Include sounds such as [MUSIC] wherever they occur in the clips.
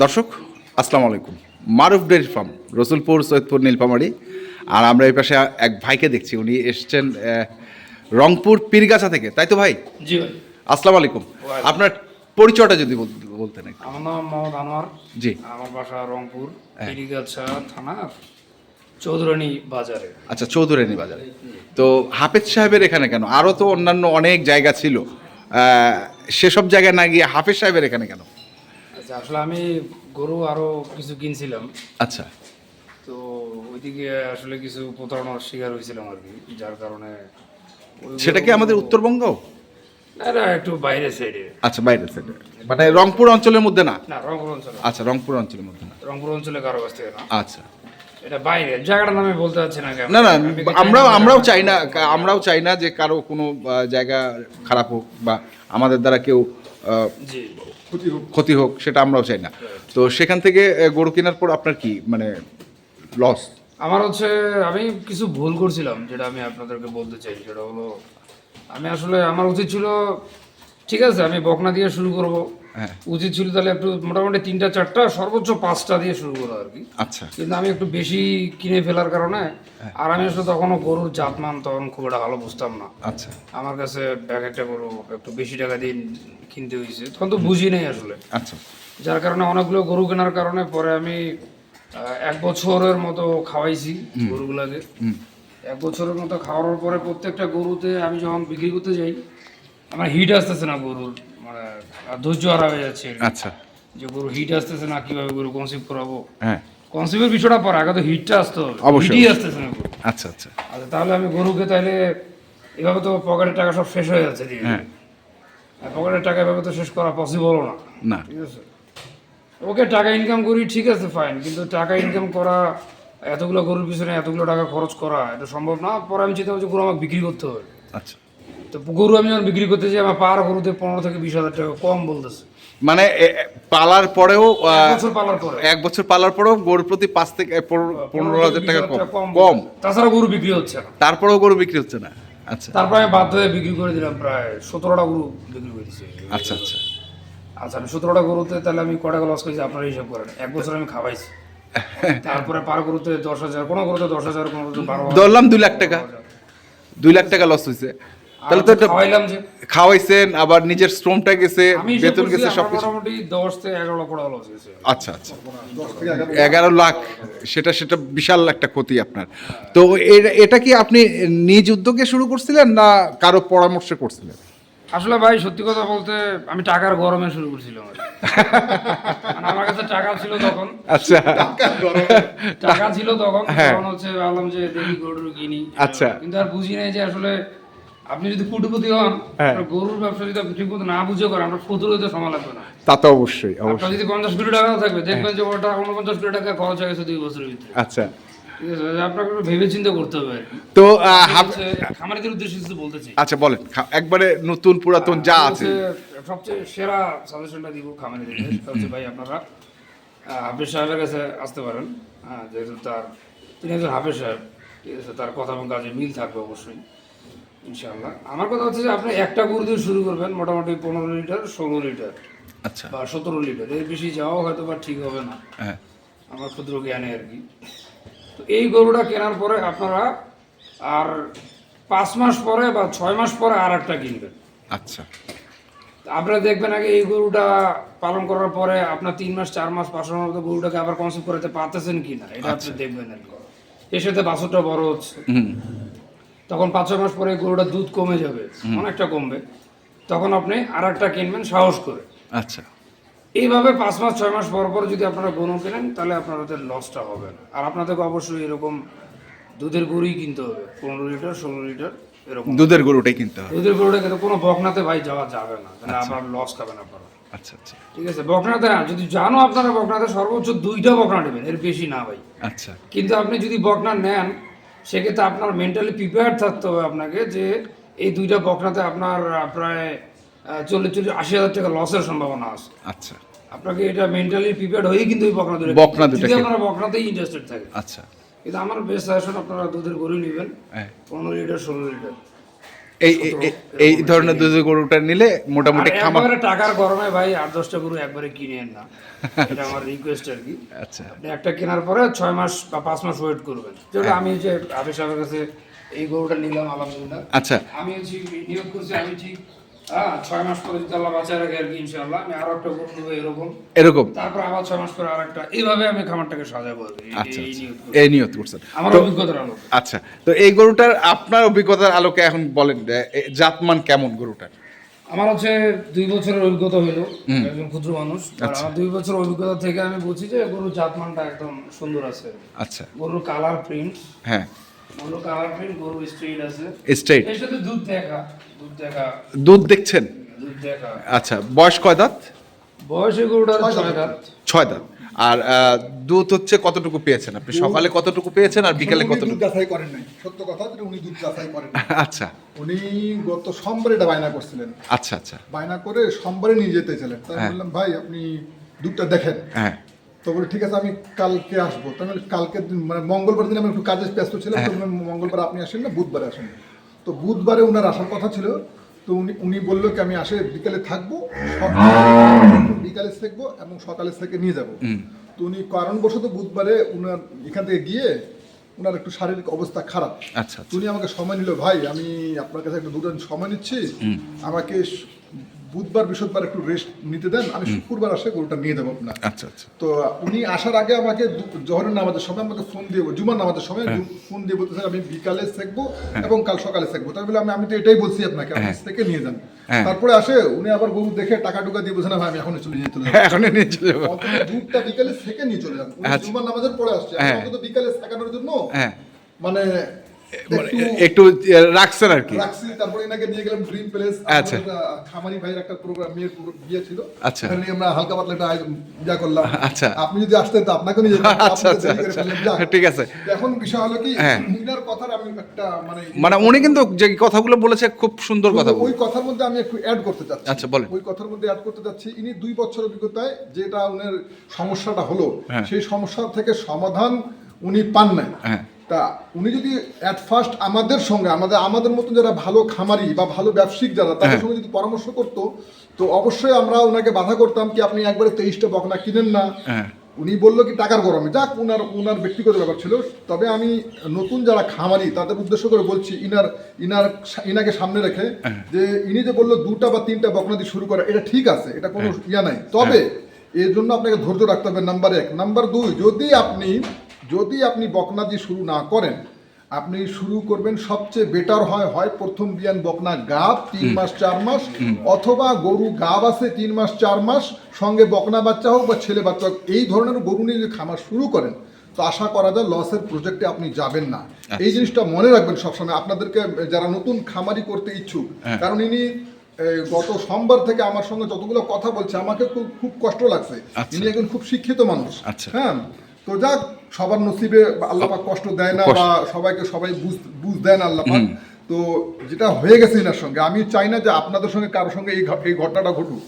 দর্শক আসসালামু আলাইকুম। মারুফ ডেয়ারি ফার্ম রসুলপুর সৈয়দপুর নীলপামারি আর আমরা এই পাশে এক ভাইকে দেখছি উনি এসছেন রংপুর পীরগাছা থেকে। তাই তো ভাই? জি ভাই। আসসালামু আলাইকুম। আপনার পরিচয়টা যদি বল- বলতেন আমার নাম মোহাম্মদ আনোয়ার। জি। আমার বাসা রংপুর পিরিগাছা থানার চৌধুরানী বাজারে। আচ্ছা চৌধুরানী বাজারে। তো হাফেজ সাহেবের এখানে কেন? আরও তো অন্যান্য অনেক জায়গা ছিল। সেসব জায়গায় না গিয়ে হাফেজ সাহেবের এখানে কেন? আচ্ছা আসলে আমি গরু আরও কিছু কিনছিলাম। আচ্ছা। তো ওইদিকে আসলে কিছু প্রতারণার শিকার হয়েছিলাম আর কি যার কারণে সেটা কি আমাদের উত্তরবঙ্গ? না, না একটু বাইরে সাইডে আচ্ছা সাইডে মানে রংপুর অঞ্চলের মধ্যে না? না রংপুর অঞ্চলে আচ্ছা রংপুর অঞ্চলের মধ্যে না। রংপুর অঞ্চলে কারও কাছ থেকে না। আচ্ছা। এটা বাইরে জায়গাটার নামে বলতে পারছি না না না আমরাও আমরাও চাই না আমরাও চাই না যে কারও কোনো জায়গা খারাপ হোক বা আমাদের দ্বারা কেউ ক্ষতি হোক। সেটা আমরাও চাই না। তো সেখান থেকে গরু কেনার পর আপনার কি মানে লস আমার হচ্ছে আমি কিছু ভুল করছিলাম যেটা আমি আপনাদেরকে বলতে চাই সেটা হলো আমি আসলে আমার উচিত ছিল ঠিক আছে আমি বকনা দিয়ে শুরু করব উচিত ছিল তাহলে একটু মোটামুটি তিনটা চারটা সর্বোচ্চ পাঁচটা দিয়ে শুরু করা আর কি। আচ্ছা। কিন্তু আমি একটু বেশি কিনে ফেলার কারণে আর আমি আসলে তখনও গরুর জাতমান তখন খুব একটা ভালো বুঝতাম না। আচ্ছা। আমার কাছে এক একটা গরু একটু বেশি টাকা দিয়ে কিনতে হয়েছে। তখন তো বুঝি নেই আসলে। আচ্ছা। যার কারণে অনেকগুলো গরু কেনার কারণে পরে আমি এক বছরের মতো খাওয়াইছি গরুগুলাকে। এক বছরের মতো খাওয়ানোর পরে প্রত্যেকটা গরুতে আমি যখন বিক্রি করতে যাই আমার হিট আসতেছে না গরুর। মানে ধৈর্য হারা হয়ে যাচ্ছে আচ্ছা। যে গরু হিট আসতেছে না কীভাবে গরু কনসিভ করাবো? হ্যাঁ। কনসিভের বিষয়টা পরে আগে তো হিটটা আসতে হবে। অবশ্যই, হিটই আসতেছে না গরু। আচ্ছা আচ্ছা। আচ্ছা তাহলে আমি গরুকে তাহলে এভাবে তো পকেটের টাকা সব শেষ হয়ে যাচ্ছে দিয়ে হ্যাঁ। পকেটের টাকা এভাবে তো শেষ করা পসিবল না। না। ঠিক আছে? ওকে টাকা ইনকাম করি ঠিক আছে ফাইন কিন্তু টাকা ইনকাম করা এতগুলো গরুর পিছনে এতগুলো টাকা খরচ করা এটা সম্ভব না। পরে আমি চিন্তা করছি গরু আমাকে বিক্রি করতে হবে। আচ্ছা। তো গরু আমি যখন বিক্রি করতে যাই আমার পার গরুতে পনেরো থেকে বিশ হাজার টাকা কম বলতেছে। মানে পালার পরেও এক বছর পালার পরেও গরুর প্রতি পাঁচ থেকে পনেরো- হাজার টাকা কম কম। তাছাড়া গরু বিক্রি হচ্ছে না। তারপরেও গরু বিক্রি হচ্ছে না। আচ্ছা। তারপরে আমি বাধ্য হয়ে বিক্রি করে দিলাম প্রায় সতেরোটা গরু বিক্রি করে দিচ্ছি আচ্ছা আচ্ছা। আচ্ছা আমি সতেরোটা গরুতে তাহলে আমি কটা লস করেছি আপনারা হিসাব করেন। এক বছর আমি খাওয়াইছি। তারপরে পার গরুতে দশ হাজার কোনো গরুতে দশ হাজার কোনো গরুতে বারো ধরলাম দুই লাখ টাকা। দুই লাখ টাকা লস হয়েছে তাহলে তো খাওয়াইলাম যে খাওয়াইছেন আবার নিজের শ্রমটা গেছে বেতন গেছে আমার সবকিছু। মোটামুটি দশ থেকে এগারো লক্ষ টাকা লস গেছে আচ্ছা আচ্ছা। এগারো লাখ সেটা সেটা বিশাল একটা ক্ষতি আপনার। তো এটা কি আপনি নিজ উদ্যোগে শুরু করছিলেন না কারও পরামর্শে করছিলেন? আসলে ভাই সত্যি কথা বলতে আমি টাকার গরমে শুরু করছিলাম। মানে আমার কাছে টাকা ছিল তখন। আচ্ছা। টাকা ছিল তখন হ্যাঁ। তখন হচ্ছে ভাবলাম যে দেখি গরুর কিনি। আচ্ছা। কিন্তু আর বুঝি নাই যে আসলে আপনি যদি কুটিপতি হন হ্যাঁ। গরুর ব্যবসা যদি আপনি ঠিকমতো না বুঝে করেন লাগবে না। তা তো অবশ্যই অবশ্যই। যদি পঞ্চাশ কোটি টাকাও থাকবে দেখবেন যে ওটা উনপঞ্চাশ কোটি টাকা খরচ হয়ে গেছে দুই বছরের ভিতরে। আচ্ছা। আপনাকে ভেবে চিন্তা করতে হবে তো আহ, হাব- হচ্ছে খামারিদের উদ্দেশ্যে কিছু বলতে চাই। আচ্ছা বলেন একবারে নতুন পুরাতন যা আছে। সবচেয়ে সেরা সাজেশনটা দিব খামারিদের ভাই আপনারা হাফিজ সাহেবের কাছে আসতে পারেন। হ্যাঁ যেহেতু তার তিনি একজন হাফিজ সাহেব ঠিক আছে তার কথা এবং কাজে মিল থাকবে অবশ্যই। ইনশাআল্লাহ। আমার কথা হচ্ছে যে আপনি একটা গরু দিয়ে শুরু করবেন মোটামুটি পনেরো লিটার ষোলো লিটার আচ্ছা। বা সতেরো লিটার। এর বেশি যাওয়াও হয়তো বা ঠিক হবে না। হ্যাঁ। আমার ক্ষুদ্র জ্ঞানে আর কি। তো এই গরুটা কেনার পরে আপনারা আর পাঁচ মাস পরে বা ছয় মাস পরে আর একটা কিনবেন। আচ্ছা। আপনারা দেখবেন আগে এই গরুটা পালন করার পরে আপনার তিন মাস চার মাস পাঁচ মাস মতো গরুটাকে আবার কনসিভ করতে পারতেছেন কিনা এটা আপনি দেখবেন আর কি। এর সাথে বাছুরটা বড় হচ্ছে। হুম। তখন পাঁচ ছয় মাস পরে গরুটার দুধ কমে যাবে অনেকটা কমবে। তখন আপনি আর একটা কিনবেন সাহস করে। আচ্ছা। এইভাবে পাঁচ মাস ছয় মাস পর পর যদি আপনারা গরু কেনেন তাহলে আপনাদের লসটা হবে না। আর আপনাদেরকে অবশ্যই এরকম দুধের গরুই কিনতে হবে। পনেরো লিটার ষোলো লিটার এরকম। দুধের গরুটাই কিনতে হবে। দুধের গরুটা কিন্তু কোনো বকনাতে ভাই যাওয়া যাবে না। তাহলে আপনার লস খাবেন আপনারা। আচ্ছা আচ্ছা। ঠিক আছে বকনাতে না যদি জানো আপনারা বকনাতে সর্বোচ্চ দুইটা বকনা নেবেন এর বেশি না ভাই। আচ্ছা। কিন্তু আপনি যদি বকনা নেন সেক্ষেত্রে আপনার মেন্টালি প্রিপেয়ার থাকতে হবে আপনাকে যে এই দুইটা বকনাতে আপনার প্রায় চল্লিশ চল্লিশ আশি হাজার টাকা লসের সম্ভাবনা আছে। আচ্ছা। আপনাকে এটা মেন্টালি প্রিপেয়ার হয়েই কিন্তু এই বকনা দুটো বকনা দুটো যদি আপনারা বকনাতেই ইন্টারেস্টেড থাকে আচ্ছা। কিন্তু আমার বেস্ট সাজেশন আপনারা দুধের গরু নেবেন। হ্যাঁ। পনেরো লিটার ষোলো লিটার এই এই- ধরনের দুধের গরুটা নিলে মোটামুটি খামার টাকার গরমে ভাই আট দশটা গরু একবারে কিনে না। এটা আমার রিকোয়েস্ট আর কি। আচ্ছা। একটা কেনার পরে ছয় মাস বা পাঁচ মাস ওয়েট করবেন। যেটা আমি যে আবির সাহেবের কাছে এই গরুটা নিলাম আলহামদুলিল্লাহ। আচ্ছা। আমি হচ্ছে নিয়োগ করছি আমি ঠিক হ্যাঁ ছয় মাস পরে যদি আল্লাহ বাঁচায় রাখে আর কি ইনশাআল্লাহ আমি আরও একটা গরু নেব এরকম। এরকম? তারপর আবার ছয় মাস পরে আর একটা এইভাবে আমি খামারটাকে সাজাবো আর কি। এই- আচ্ছা এই আচ্ছা। নিয়ত করছেন। আমার অভিজ্ঞতার আচ্ছা তো এই গরুটার আপনার অভিজ্ঞতার আলোকে এখন বলেন জাতমান কেমন গরুটার? আমার হচ্ছে দুই বছরের অভিজ্ঞতা হইল একজন ক্ষুদ্র মানুষ। আমার দুই বছর অভিজ্ঞতা থেকে আমি বুঝি যে গরুর জাতমানটা একদম সুন্দর আছে। আচ্ছা। গরুর কালার প্রিন্ট হ্যাঁ। গরুর কালার প্রিন্ট গরুর স্ট্রেট আছে। স্ট্রেট এর সাথে দুধ দেখা দুধ দেখা। দুধ দেখছেন? দুধ দেখা। আচ্ছা বয়স কয় দাঁত? বয়সে গরুটার ছয় দাঁত। ছয় দাঁত। আর দুধ হচ্ছে কতটুকু পেয়েছেন আপনি? সকালে কতটুকু পেয়েছেন আর বিকালে উনি দুধ কতটুকু? যাচাই করেন নাই। সত্য কথা যে উনি দুধ যাচাই করেন [LAUGHS] আচ্ছা। উনি গত সোমবারে এটা বায়না করছিলেন। আচ্ছা আচ্ছা। বায়না করে সোমবারে নিয়ে যেতে ছিলেন তাই হ্যাঁ। বললাম ভাই আপনি দুধটা দেখেন। হ্যাঁ। তো বলে ঠিক আছে আমি কালকে আসব। তাই আমি কালকে দিন মানে মঙ্গলবার দিন আমি একটু কাজে ব্যস্ত ছিলাম তো মঙ্গলবার আপনি আসেন না বুধবারে আসেন। তো বুধবারে ওনার আসার কথা ছিল তো উনি উনি বলল কি আমি আসে বিকালে থাকব বিকালে থাকব এবং সকালে থেকে নিয়ে যাব। তো উনি কারণবশত বুধবারে উনার এখান থেকে গিয়ে ওনার একটু শারীরিক অবস্থা খারাপ। আচ্ছা আচ্ছা। উনি আমাকে সময় নিল ভাই আমি আপনার কাছে একটু দুটো সময় নিচ্ছি। আমাকে বুধবার বৃহস্পতিবার একটু রেস্ট নিতে দেন আমি শুক্রবার আসে গরুটা নিয়ে যাব আপনার। আচ্ছা আচ্ছা। তো উনি আসার আগে আমাকে জহরের নামাজের সময় আমাকে ফোন দিয়ে জুমার নামাজের সময় হ্যাঁ। ফোন দিয়ে বলতেছেন আমি বিকালে শিখব এবং কাল সকালে শিখব তাই বলে আমি আমি তো এটাই বলছি আপনাকে আপনি থেকে নিয়ে যান। হ্যাঁ। তারপরে আসে উনি আবার গরু দেখে টাকা টুকা দিয়ে বলছে না ভাই আমি এখন চলে যেতে এখন নিয়ে চলে যাব। দুধটা বিকালে থেকে নিয়ে চলে যান। আচ্ছা। জুমার নামাজের পরে আসছে। হ্যাঁ। অন্তত বিকালে শেখানোর জন্য হ্যাঁ। মানে মানে একটু- একটু রাখছেন আর কি রাখছি তারপরে এনাকে নিয়ে গেলাম ড্রিম আচ্ছা। খামারি ভাইয়ের একটা প্রোগ্রাম মেয়ের বিয়ে ছিল আচ্ছা। এখানে আমরা হালকা পাতলা একটা আয়োজন করলাম আচ্ছা। আপনি যদি আসতেন তো আপনাকে নিয়ে যেতাম আচ্ছা, আচ্ছা। ঠিক আছে। এখন বিষয় হলো কি হ্যাঁ। ইনার কথার আমি একটা মানে মানে উনি কিন্তু যে কথাগুলো বলেছে খুব সুন্দর কথা ওই কথার মধ্যে আমি একটু অ্যাড করতে চাচ্ছি আচ্ছা, বলেন। ওই কথার মধ্যে অ্যাড করতে চাচ্ছি ইনি দুই বছর অভিজ্ঞতায় যেটা উনার সমস্যাটা হলো হ্যাঁ। সেই সমস্যা থেকে সমাধান উনি পান নাই হ্যাঁ। তা উনি যদি অ্যাট ফার্স্ট আমাদের সঙ্গে আমাদের আমাদের মতন যারা ভালো খামারি বা ভালো ব্যবসায়িক যারা তাদের হ্যাঁ। সঙ্গে যদি পরামর্শ করতো তো অবশ্যই আমরা ওনাকে বাধা করতাম কি আপনি একবারে তেইশটা বকনা কিনেন না। হ্যাঁ। উনি বলল কি টাকার গরমে। যাক উনার উনার ব্যক্তিগত ব্যাপার ছিল। তবে আমি নতুন যারা খামারি তাদের উদ্দেশ্য করে বলছি ইনার ইনার ইনাকে সামনে রেখে যে ইনি যে বলল দুটা বা তিনটা বকনা দিয়ে শুরু করা এটা ঠিক আছে এটা কোনো ইয়া নাই। তবে এর জন্য আপনাকে ধৈর্য রাখতে হবে নাম্বার এক। নাম্বার দুই যদি আপনি যদি আপনি বকনা দিয়ে শুরু না করেন আপনি শুরু করবেন সবচেয়ে বেটার হয় হয় প্রথম বিয়ান বকনা গাব তিন মাস চার মাস অথবা গরু গাব আছে তিন মাস চার মাস সঙ্গে বকনা বাচ্চা হোক বা ছেলে বাচ্চা হোক এই ধরনের গরু নিয়ে যদি খামার শুরু করেন তো আশা করা যায় লসের প্রজেক্টে আপনি যাবেন না। এই জিনিসটা মনে রাখবেন সবসময় আপনাদেরকে যারা নতুন খামারি করতে ইচ্ছুক কারণ ইনি গত সোমবার থেকে আমার সঙ্গে যতগুলো কথা বলছে আমাকে খুব খুব কষ্ট লাগছে। আচ্ছা। ইনি একজন খুব শিক্ষিত মানুষ। আচ্ছা। হ্যাঁ তো যাক সবার নসিবে আল্লাহ পাক কষ্ট দেয় না বা সবাইকে সবাই বুঝ বুঝ দেয় না আল্লাহ পাক। তো যেটা হয়ে গেছে এনার সঙ্গে আমি চাই না যে আপনাদের সঙ্গে কারোর সঙ্গে এই এই ঘটনাটা ঘটুক।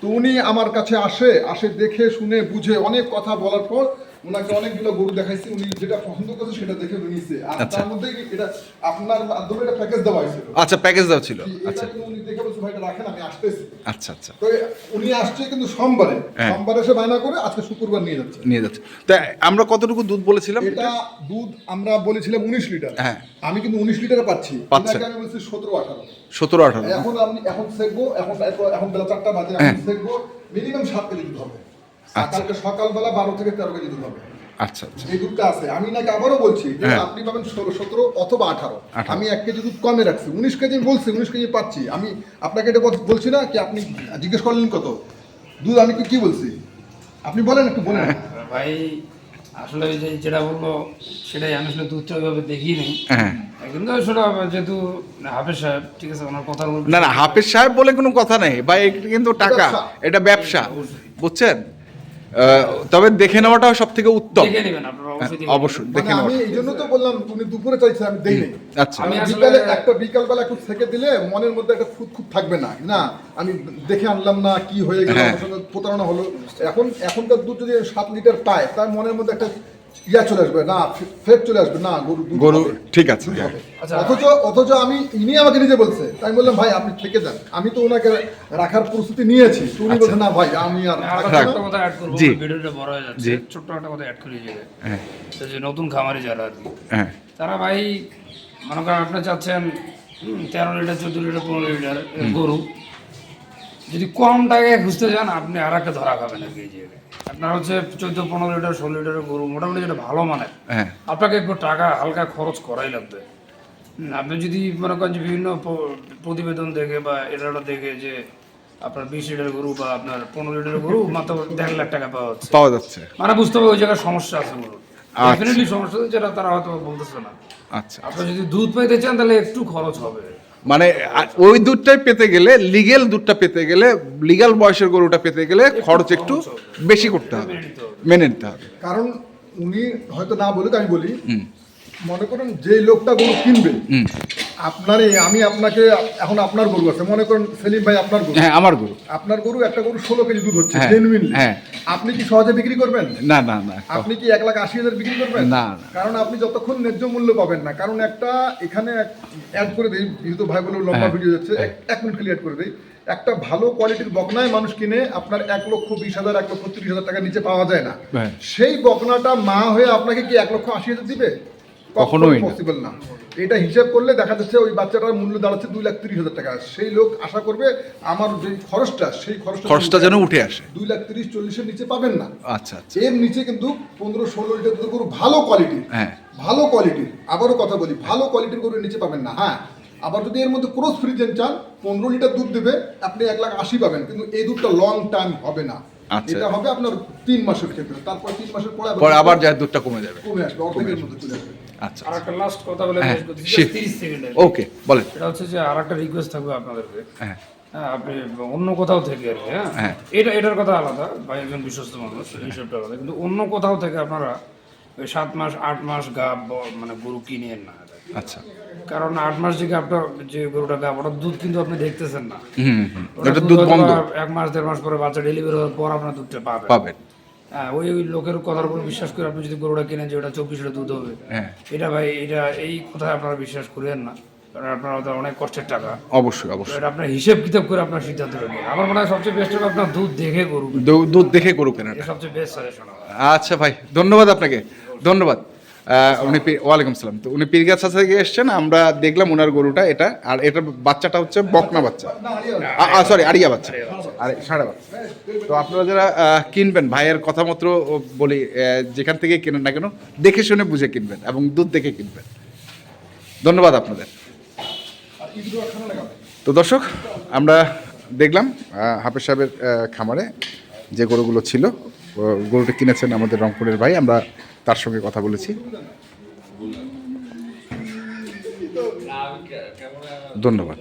তো উনি আমার কাছে আসে আসে দেখে শুনে বুঝে অনেক কথা বলার পর ওনাকে অনেকগুলো গরু দেখাইছি উনি যেটা পছন্দ করছে সেটা দেখে উনি নিছে। আর আচ্ছা। তার মধ্যে এটা আপনার মাধ্যমে একটা প্যাকেজ দেওয়া হয়েছিল? আচ্ছা প্যাকেজ দেওয়া ছিল। আচ্ছা। উনি দেখে বলছে ভাই এটা রাখেন আমি আসতেছি। আচ্ছা আচ্ছা। তো উনি আসছে কিন্তু সোমবারে। হ্যাঁ। সোমবারে এসে বায়না করে আজকে শুক্রবার নিয়ে যাচ্ছে। নিয়ে যাচ্ছে। তো আমরা কতটুকু দুধ বলেছিলাম? এটা দুধ আমরা বলেছিলাম উনিশ লিটার। হ্যাঁ। আমি কিন্তু উনিশ লিটারে পাচ্ছি। এটাকে আমি বলছি সতেরো আঠারো। সতেরো আঠারো। এখন আপনি এখন সেকবো এখন এখন- বেলা চারটা বাজে হ্যাঁ। এখন সেকবো মিনিমাম সাত কেজি দুধ হবে। আর কালকে সকালবেলা বারো থেকে তেরো কেজি দুধ হবে। আচ্ছা আচ্ছা। এই দুধটা আছে। আমি নাকি আবারও বলছি যে হ্যাঁ। আপনি পাবেন ষোলো সতেরো অথবা আঠারো। আমি এক কেজি দুধ কমে রাখছি। উনিশ কেজি বলছি উনিশ কেজি পাচ্ছি। আমি আপনাকে এটা বলছি না কি আপনি জিজ্ঞেস করলেন কত? দুধ আমি কি- কি বলছি? আপনি বলেন একটু বলেন। ভাই আসলে যে যেটা বলল সেটাই আমি আসলে দুধটা ওইভাবে দেখি নেই। হ্যাঁ। কিন্তু সেটা যেহেতু হাফেজ সাহেব ঠিক আছে ওনার কথা না না হাফেজ সাহেব বলে কোনো কথা নেই। ভাই কিন্তু টাকা এটা ব্যবসা। বুঝছেন? আহ, তবে দেখে নেওয়াটা সব থেকে উত্তম। দেখে নেবেন আপনারা অবশ্যই দেখে। অবশ্যই মানে আমি এই জন্য তো বললাম তুমি দুপুরে চাইছো আমি দেই আচ্ছা। আমি বিকালে একটা বিকালবেলা একটু থেকে দিলে মনের মধ্যে একটা খুঁত খুঁত থাকবে না না? আমি দেখে আনলাম না কি হয়ে গেল হ্যাঁ। প্রতারণা হলো। এখন এখনকার দুধ যদি সাত লিটার পায় তার মনের মধ্যে একটা ইয়া চলে আসবে না ফে- চলে আসবে না গরু গরু ঠিক আছে দুধ। হবে। অথচ অথচ আমি ইনি আমাকে নিজে বলছে তাই বললাম ভাই আপনি থেকে যান। আমি তো ওনাকে রাখার প্রস্তুতি নিয়েছি। তো উনি না ভাই আমি আর আর একটা কথা অ্যাড করব ভিডিওটা বড় হয়ে যাচ্ছে। ছোট্ট একটা কথা অ্যাড করে দিয়ে হ্যাঁ। যে নতুন খামারি যারা আর কি। হ্যাঁ। তারা ভাই মনে করেন আপনি চাচ্ছেন তেরো লিটার চোদ্দ লিটার পনেরো লিটার গরু। যদি কম টাকায় খুঁজতে যান আপনি আর একটা ধরা খাবেন আর এই জায়গায় আপনার হচ্ছে চোদ্দ পনেরো লিটার ষোলো লিটারের গরু মোটামুটি যেটা ভালো মানের। হ্যাঁ। আপনাকে একটু টাকা হালকা খরচ করাই লাগবে। আপনি যদি মনে করেন যে বিভিন্ন প্রতিবেদন দেখে বা এটা দেখে যে আপনার বিশ লিটার গরু বা আপনার পনেরো লিটার গরু মাত্র দেড় লাখ টাকা পাওয়া হচ্ছে পাওয়া যাচ্ছে। মানে বুঝতে হবে ওই জায়গায় সমস্যা আছে আচ্ছা। ডেফিনেটলি সমস্যা যেটা তারা হয়তো বলতেছে না। আচ্ছা। আপনি যদি দুধ পাইতে চান তাহলে একটু খরচ হবে। মানে ওই দুধটাই পেতে গেলে লিগেল দুধটা পেতে গেলে লিগাল বয়সের গরুটা পেতে গেলে খরচ একটু বেশি করতে হবে মেনে নিতে হবে। কারণ উনি হয়তো না বলুক আমি বলি মনে করেন যে লোকটা গরু কিনবে আপনারই আমি আপনাকে এখন আপনার গরু আছে মনে করেন সেলিম ভাই আপনার গরু। হ্যাঁ আমার গরু। আপনার গরু একটা গরু ষোলো কেজি দুধ হচ্ছে হ্যাঁ, জেনুইনলি হ্যাঁ। আপনি কি সহজে বিক্রি করবেন? না না না। আপনি কি এক লাখ আশি হাজার বিক্রি করবেন? না। কারণ আপনি যতক্ষণ ন্যায্য মূল্য পাবেন না কারণ একটা এখানে অ্যাড করে দিই যেহেতু ভাই বলে লম্বা হ্যাঁ, ভিডিও যাচ্ছে এক- মিনিট খালি অ্যাড করে দিই। একটা ভালো কোয়ালিটির বকনায় মানুষ কিনে আপনার এক লক্ষ বিশ হাজার এক লক্ষ তিরিশ হাজার টাকার নিচে পাওয়া যায় না। হ্যাঁ। সেই বকনাটা মা হয়ে আপনাকে কি এক লক্ষ আশি হাজার দিবে? কখনোই পসিবল না। এটা হিসাব করলে দেখা যাচ্ছে ওই বাচ্চাটার মূল্য দাঁড়াচ্ছে দুই লাখ তিরিশ হাজার টাকা। সেই লোক আশা করবে আমার যে খরচটা সেই খরচটা খরচটা যেন উঠে আসে। দুই লাখ তিরিশ চল্লিশের নিচে পাবেন না। আচ্ছা আচ্ছা। এর নিচে কিন্তু পনেরো ষোলো লিটার দুধ গরু ভালো কোয়ালিটির হ্যাঁ। ভালো কোয়ালিটির আবারও কথা বলি ভালো কোয়ালিটির গরুর নিচে পাবেন না। হ্যাঁ আবার যদি এর মধ্যে ক্রস ফ্রিজেন চান পনেরো লিটার দুধ দেবে আপনি এক লাখ আশি পাবেন কিন্তু এই দুধটা লং টাইম হবে না। আচ্ছা। এটা হবে আপনার তিন মাসের ক্ষেত্রে তারপর তিন মাসের পরে আবার যা দুধটা কমে যাবে। কমে আসবে অর্ধেকের মধ্যে চলে আসবে। আচ্ছা আর একটা লাস্ট কথা বলে হ্যাঁ, শেষ ওকে বলেন। এটা হচ্ছে যে আর একটা রিকোয়েস্ট থাকবে আপনাদেরকে। হ্যাঁ। হ্যাঁ আপনি অন্য কোথাও থেকে আর কি হ্যাঁ? হ্যাঁ। এটা এটার কথা আলাদা ভাই একজন বিশ্বস্ত মানুষ হিসেবটা আলাদা। কিন্তু অন্য কোথাও থেকে আপনারা ওই সাত মাস আট মাস গা মানে গরু কিনেন না। আচ্ছা। কারণ আট মাস যে আপনার যে গরুটা গা ওটা দুধ কিন্তু আপনি দেখতেছেন না। ওটা দুধ বন্ধ। এক মাস দেড় মাস পরে বাচ্চা ডেলিভারি হওয়ার পর আপনার দুধটা পাবেন। পাবেন। হ্যাঁ ওই ওই লোকের কথার উপর বিশ্বাস করে আপনি যদি গরুটা কিনেন যে ওটা চব্বিশ লিটার দুধ হবে। হ্যাঁ। এটা ভাই এটা এই কথায় আপনারা বিশ্বাস করেন না। কারণ আপনারা তো অনেক কষ্টের টাকা। অবশ্যই অবশ্যই। এটা আপনার হিসেব কিতাব করে আপনার সিদ্ধান্ত নেবেন। আমার মনে হয় সবচেয়ে বেস্ট হবে আপনার দুধ দেখে গরু দুধ দেখে গরু কেনা সবচেয়ে বেস্ট সাজেশন আচ্ছা ভাই ধন্যবাদ আপনাকে। ধন্যবাদ। উনি ওয়ালাইকুম সালাম তো উনি পীরগাছা থেকে এসছেন, আমরা দেখলাম ওনার গরুটা, এটা, আর এটার বাচ্চাটা হচ্ছে বকনা বাচ্চা। সরি আরিয়া বাচ্চা। আরে সাড়ে বাচ্চা। তো আপনারা যারা কিনবেন, ভাইয়ের কথা মতো বলি যেখান থেকে কেনেন না কেন, দেখে শুনে বুঝে কিনবেন এবং দুধ দেখে কিনবেন। ধন্যবাদ আপনাদের। তো দর্শক, আমরা দেখলাম হাফেজ সাহেবের খামারে যে গরুগুলো ছিল গরুটা কিনেছেন আমাদের রংপুরের ভাই, আমরা তার সঙ্গে কথা বলেছি। ধন্যবাদ।